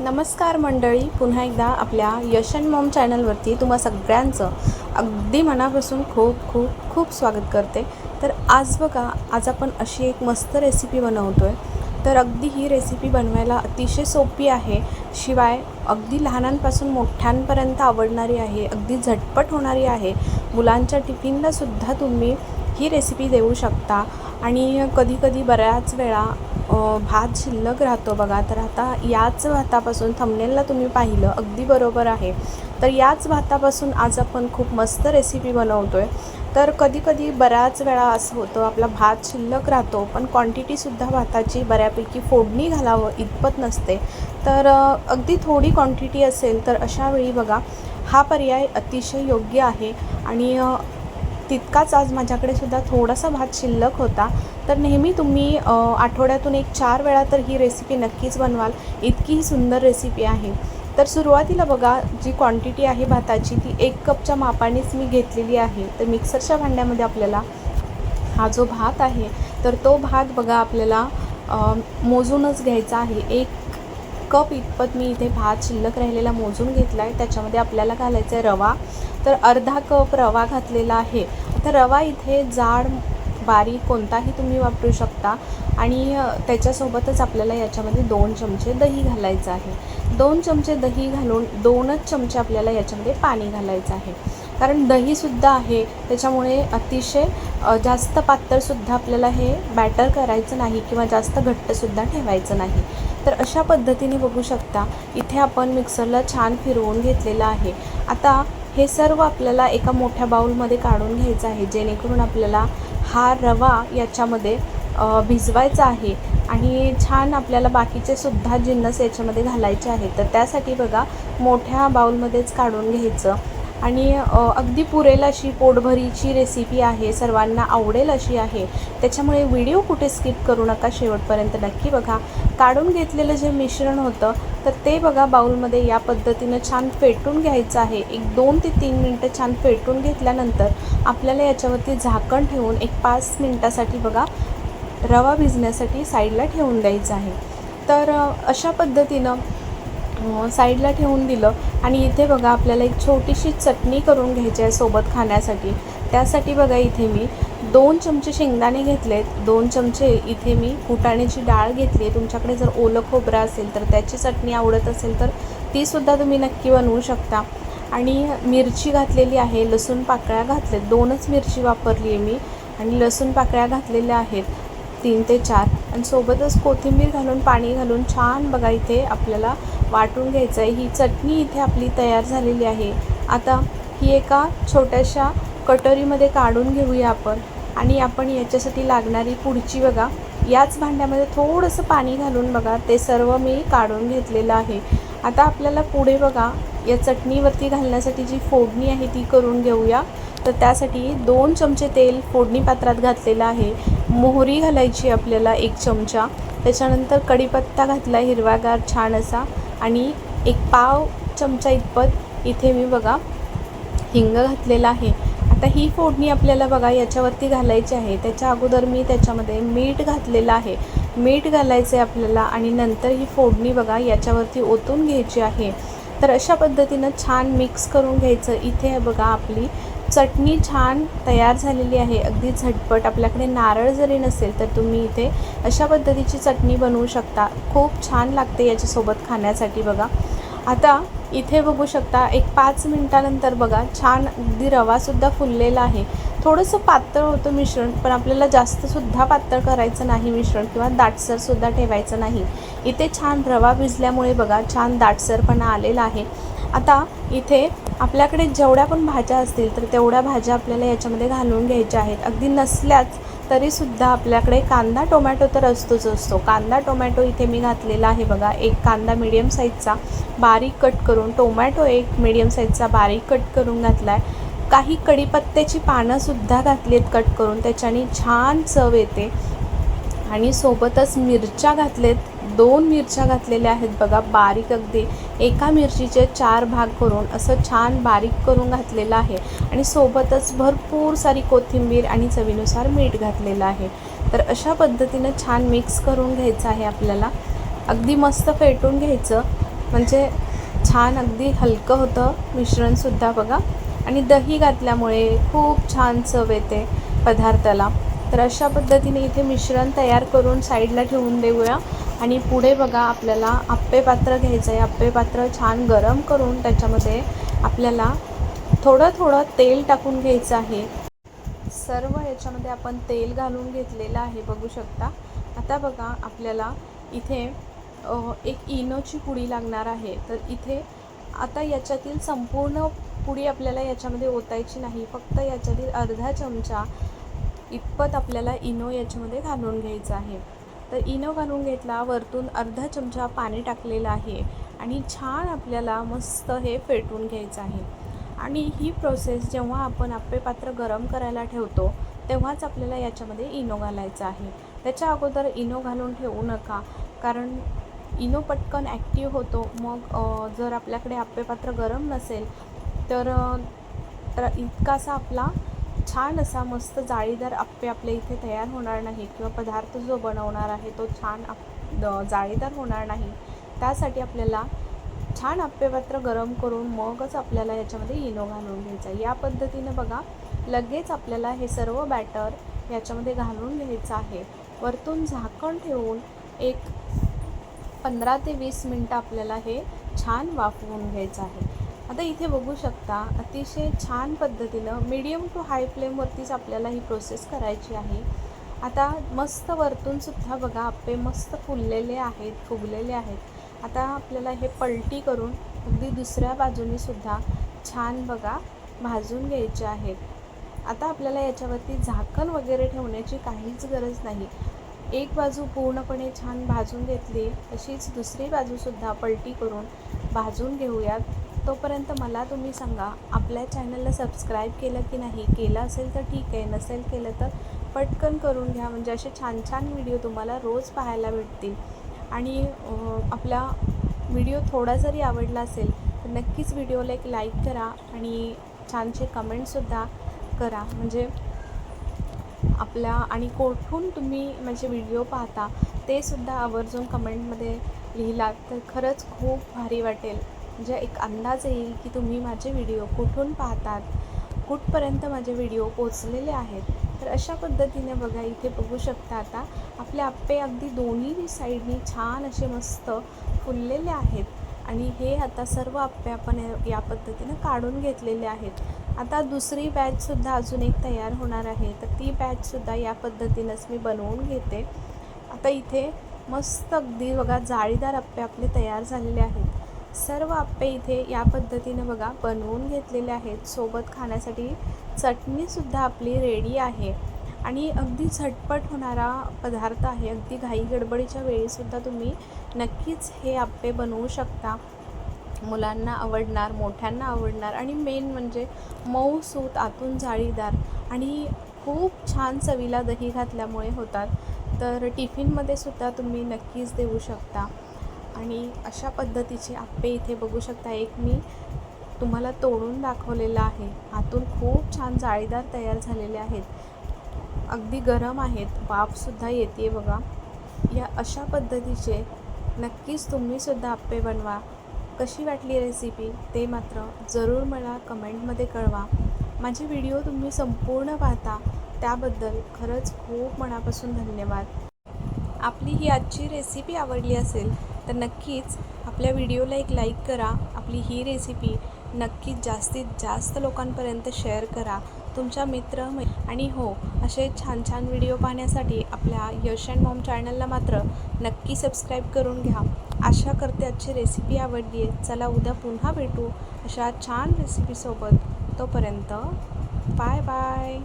नमस्कार मंडळी पुन्हा एकदा आपल्या यशन मॉम चॅनलवरती तुम्हा सगळ्यांचं अगदी मनापासून खूप खूप खूप स्वागत करते. तर आज बघा आज आपण अशी एक मस्त रेसिपी बनवतो आहे तर अगदी ही रेसिपी बनवायला अतिशय सोपी आहे. शिवाय अगदी लहानांपासून मोठ्यांपर्यंत आवडणारी आहे अगदी झटपट होणारी आहे. मुलांच्या टिफिनलासुद्धा तुम्ही ही रेसिपी देऊ शकता. आणि कधीकधी बऱ्याच वेळा भात शिल्लक राहतो बघा. तर आता याच भातापासून थंबनेलला तुम्ही पाहिलं अगदी बरोबर आहे. तर याच भातापासून आज आपण खूप मस्त रेसिपी बनवतो आहे तर कधीकधी बऱ्याच वेळा असं होतं आपला भात शिल्लक राहतो पण क्वांटिटीसुद्धा भाताची बऱ्यापैकी फोडणी घालावं इतपत नसते. तर अगदी थोडी क्वांटिटी असेल तर अशा वेळी बघा हा पर्याय अतिशय योग्य आहे. आणि तितकाच आज माझ्याकडे सुद्धा थोडासा भात शिल्लक होता. तर नेहमी तुम्ही आठवड्यातून एक चार वेळा तर ही रेसिपी नक्कीच बनवाल. इतकी ही सुंदर रेसिपी आहे. तर सुरुवातीला बघा जी क्वांटिटी आहे भाताची ती एक कपच्या मापानेच मी घेतलेली आहे. तर मिक्सरच्या भांड्यामध्ये आपल्याला हा जो भात आहे तर तो भात बघा आपल्याला मोजूनच घ्यायचा आहे. एक कप इतपत मी इथे भात शिल्लक राहिलेला मोजून घेतला आहे त्याच्यामध्ये आपल्याला घालायचा आहे रवा. तर अर्धा कप रवा घातलेला आहे. तर रवा इथे जाड बारीक कोणताही तुम्ही वापरू शकता. आणि त्याच्यासोबतच आपल्याला याच्यामध्ये दोन चमचे दही घालायचं आहे. दोन चमचे दही घालून दोनच चमचे आपल्याला याच्यामध्ये पाणी घालायचं आहे. कारण दहीसुद्धा आहे. त्याच्यामुळे अतिशय जास्त पातळसुद्धा आपल्याला हे बॅटर करायचं नाही किंवा जास्त घट्टसुद्धा ठेवायचं नाही. तर अशा पद्धतीने बघू शकता इथे आपण मिक्सरला छान फिरवून घेतलेलं आहे. आता हे सर्व आपल्याला एका मोठ्या बाऊलमध्ये काढून घ्यायचं आहे जेणेकरून आपल्याला हा रवा याच्यामध्ये भिजवायचा आहे आणि छान आपल्याला बाकीचे सुद्धा जिन्नस याच्यामध्ये घालायचे आहेत. तर त्यासाठी बघा मोठ्या बाऊलमध्येच काढून घ्यायचं. आणि अगदी पुरेल अशी पोटभरीची रेसिपी आहे सर्वांना आवडेल अशी आहे. त्याच्यामुळे व्हिडिओ कुठे स्किप करू नका शेवटपर्यंत. नक्की बघा. काढून घेतलेलं जे मिश्रण होतं तर ते बघा बाऊलमध्ये या पद्धतीनं छान फेटून घ्यायचं आहे. एक दोन ते तीन मिनटं छान फेटून घेतल्यानंतर आपल्याला याच्यावरती झाकण ठेवून एक पाच मिनटासाठी बघा रवा भिजण्यासाठी साईडला ठेवून द्यायचं आहे. तर अशा पद्धतीनं साईडला ठेवून दिलं आणि इथे बघा आपल्याला एक छोटीशी चटणी करून घ्यायची आहे सोबत खाण्यासाठी. त्यासाठी बघा इथे मी दोन चमचे शेंगदाणे घेतलेत. दोन चमचे इथे मी फुटाण्याची डाळ घेतली आहे. तुमच्याकडे जर ओलं खोबरं असेल तर त्याची चटणी आवडत असेल तर तीसुद्धा तुम्ही नक्की बनवू शकता. आणि मिरची घातलेली आहे लसूण पाकळ्या घातल्यात दोनच मिरची वापरली आहे मी. आणि लसूण पाकळ्या घातलेल्या आहेत तीन ते चार. आणि सोबतच कोथिंबीर घालून पाणी घालून छान बघा इथे आपल्याला वाटून घ्यायचं आहे ही चटणी इथे आपली तयार झालेली आहे. आता ही एका छोट्याशा कटोरीमध्ये काढून घेऊया आपण. आणि आपण याच्यासाठी लागणारी पुढची बघा याच भांड्यामध्ये थोडंसं पाणी घालून बघा ते सर्व मी काढून घेतलेलं आहे. आता आपल्याला पुढे बघा या चटणीवरती घालण्यासाठी जी फोडणी आहे ती करून घेऊया. तर त्यासाठी दोन चमचे तेल फोडणी पात्रात घातलेलं आहे. मोहरी घालायची आपल्याला एक चमचा. त्याच्यानंतर कढीपत्ता घातला हिरवागार छान असा. आणि एक पाव चमचा इतपत इथे मी बघा हिंग घातलेला आहे. आता ही फोडणी आपल्याला बघा याच्यावरती घालायची आहे. त्याच्या अगोदर मी त्याच्यामध्ये मीठ घातलेलं आहे. मीठ घालायचं आहे आपल्याला आणि नंतर ही फोडणी बघा याच्यावरती ओतून घ्यायची आहे. तर अशा पद्धतीनं छान मिक्स करून घ्यायचं. इथे बघा आपली चटणी छान तयार झालेली आहे. अगदी झटपट. आपल्याकडे नारळ जरी नसेल तर तुम्ही इथे अशा पद्धतीची चटणी बनवू शकता. खूप छान लागते याच्यासोबत खाण्यासाठी बघा. आता इथे बघू शकता एक पाच मिनटानंतर बघा छान अगदी रवासुद्धा फुललेला आहे. थोडंसं पातळ होतं मिश्रण पण आपल्याला जास्तसुद्धा पातळ करायचं नाही मिश्रण किंवा दाटसरसुद्धा ठेवायचं नाही. इथे छान रवा भिजल्यामुळे बघा छान दाटसरपणा आलेला आहे. आता इथे आपल्याकडे जेवढ्या पण भाज्या असतील तर तेवढ्या भाज्या आपल्याला याच्यामध्ये घालून घ्यायच्या आहेत. अगदी नसल्याच तरीसुद्धा आपल्याकडे कांदा टोमॅटो तर असतोच असतो. कांदा टोमॅटो इथे मी घातलेला आहे बघा. एक कांदा मिडियम साईजचा बारीक कट करून टोमॅटो एक मिडियम साईजचा बारीक कट करून घातला आहे काही कढीपत्त्याची पानंसुद्धा घातली आहेत कट करून. त्याच्याने छान चव येते. आणि सोबतच मिरच्या घातलेत. दोन मिरच्या घातलेल्या आहेत बघा बारीक अगदी. एका मिरचीचे चार भाग करून असं छान बारीक करून घातलेलं आहे. आणि सोबतच भरपूर सारी कोथिंबीर आणि चवीनुसार मीठ घातलेलं आहे. तर अशा पद्धतीनं छान मिक्स करून घ्यायचं आहे आपल्याला. अगदी मस्त फेटून घ्यायचं. म्हणजे छान अगदी हलकं होतं मिश्रणसुद्धा बघा. आणि दही घातल्यामुळे खूप छान चव येते पदार्थाला. तर अशा पद्धतीने इथे मिश्रण तयार करून साईडला ठेवून देऊया. आणि पुढे बघा आपल्याला आप्पे पात्र घ्यायचं आहे आप्पे पात्र छान गरम करून त्याच्यामध्ये आपल्याला थोडं थोडं तेल टाकून घ्यायचं आहे. सर्व याच्यामध्ये आपण तेल घालून घेतलेलं आहे बघू शकता. आता बघा आपल्याला इथे एक इनोची पुडी लागणार आहे. तर इथे आता याच्यातील संपूर्ण पुडी आपल्याला याच्यामध्ये ओतायची नाही. फक्त याच्यातील अर्धा चमचा इतपत आपल्याला इनो याच्यामध्ये घालून घ्यायचं आहे. तर इनो घालून घेतला वरतून अर्धा चमचा पाणी टाकलेलं आहे आणि छान आपल्याला मस्त हे फेटून घ्यायचं आहे. आणि ही प्रोसेस जेव्हा आपण आप्पे पात्र गरम करायला ठेवतो तेव्हाच आपल्याला याच्यामध्ये इनो घालायचं आहे. त्याच्या अगोदर इनो घालून ठेवू नका कारण इनो पटकन ॲक्टिव्ह होतो. मग जर आपल्याकडे आप्पेपात्र गरम नसेल तर इतकासा आपला छान असा मस्त जाळीदार आप्पे आपल्या इथे तयार होणार नाही किंवा पदार्थ जो बनवणार आहे तो छान आप द- जाळीदार होणार नाही. त्यासाठी आपल्याला छान आप्पेपात्र गरम करून मगच आपल्याला याच्यामध्ये इनो घालून घ्यायचा आहे. या पद्धतीनं बघा लगेच आपल्याला हे सर्व बॅटर याच्यामध्ये घालून घ्यायचं आहे. वरतून झाकण ठेवून एक पंधरा ते वीस मिनटं आपल्याला हे छान वाफवून घ्यायचं आहे. आता इथे बघू शकता अतिशय छान पद्धतीनं मीडियम टू हाय फ्लेमवरतीच आपल्याला ही प्रोसेस करायची आहे. आता मस्त वरतूनसुद्धा बघा आप्पे मस्त फुललेले आहेत फुगलेले आहेत. आता आपल्याला हे पलटी करून अगदी दुसऱ्या बाजूनीसुद्धा छान बघा भाजून घ्यायचे आहेत. आता आपल्याला याच्यावरती झाकण वगैरे ठेवण्याची काहीच गरज नाही. एक बाजू पूर्णपणे छान भाजून घेतली तशीच दुसरी बाजूसुद्धा पलटी करून भाजून घेऊयात. तोपर्यंत मला तुम्ही सांगा आपल्या चॅनलला सबस्क्राईब केलं की नाही? केलं असेल तर ठीक आहे नसेल केलं तर पटकन करून घ्या. म्हणजे असे छान छान व्हिडिओ तुम्हाला रोज पाहायला भेटतील. आणि आपला व्हिडिओ थोडा जरी आवडला असेल तर नक्कीच व्हिडिओला एक लाईक करा आणि छानसे कमेंटसुद्धा करा. म्हणजे आपल्या आणि कोठून तुम्ही माझे व्हिडिओ पाहता ते सुद्धा आवर्जून कमेंटमध्ये लिहिलात तर खरंच खूप भारी वाटेल. म्हणजे एक अंदाज येईल की तुम्ही माझे व्हिडिओ कुठून पाहतात कुठपर्यंत माझे व्हिडिओ पोचलेले आहेत. तर अशा पद्धतीने बघा इथे बघू शकता आता आपले आप्पे अगदी दोन्ही साईडनी छान असे मस्त फुललेले आहेत. आणि हे आता सर्व आप्पे आपण या- या पद्धतीनं काढून घेतलेले आहेत. आता दुसरी बॅचसुद्धा अजून एक तयार होणार आहे. तर ती बॅचसुद्धा या पद्धतीनंच मी बनवून घेते. आता इथे मस्त अगदी बघा जाळीदार आप्पे आपले तयार झालेले आहेत. सर्व आप्पे इथे या पद्धतीनं बघा बनवून घेतलेले आहेत. सोबत खाण्यासाठी चटणीसुद्धा आपली रेडी आहे. आणि अगदी झटपट होणारा पदार्थ आहे. अगदी घाई गडबडीच्या वेळीसुद्धा तुम्ही नक्कीच हे आप्पे बनवू शकता. मुलांना आवडणार मोठ्यांना आवडणार आणि मेन म्हणजे मऊ सूत आतून जाळीदार आणि खूप छान चवीला दही घातल्यामुळे होतात. तर टिफिनमध्ये सुद्धा तुम्ही नक्कीच देऊ शकता. आणि अशा पद्धतीचे आप्पे इथे बघू शकता. एक मी तुम्हाला तोडून दाखवलेलं आहे. आतून खूप छान जाळीदार तयार झालेले आहेत. अगदी गरम आहेत. वाफसुद्धा येते बघा. या अशा पद्धतीचे नक्कीच तुम्हीसुद्धा आप्पे बनवा. कशी वाटली रेसिपी ते मात्र जरूर मला कमेंटमध्ये कळवा. माझे व्हिडिओ तुम्ही संपूर्ण पाहता. त्याबद्दल खरंच खूप मनापासून धन्यवाद. आपली ही आजची रेसिपी आवडली असेल तर नक्कीच आपल्या व्हिडिओला एक लाईक करा आपली ही रेसिपी नक्कीच जास्तीत जास्त लोकांपर्यंत शेअर करा. तुमच्या मित्र आणि हो असे छान छान व्हिडिओ पाहण्यासाठी आपल्या यश अँड मॉम चॅनलला मात्र नक्की सबस्क्राईब करून घ्या. आशा करते आजची रेसिपी आवडली आहे. चला उद्या पुन्हा भेटू अशा छान रेसिपीसोबत. तोपर्यंत बाय बाय.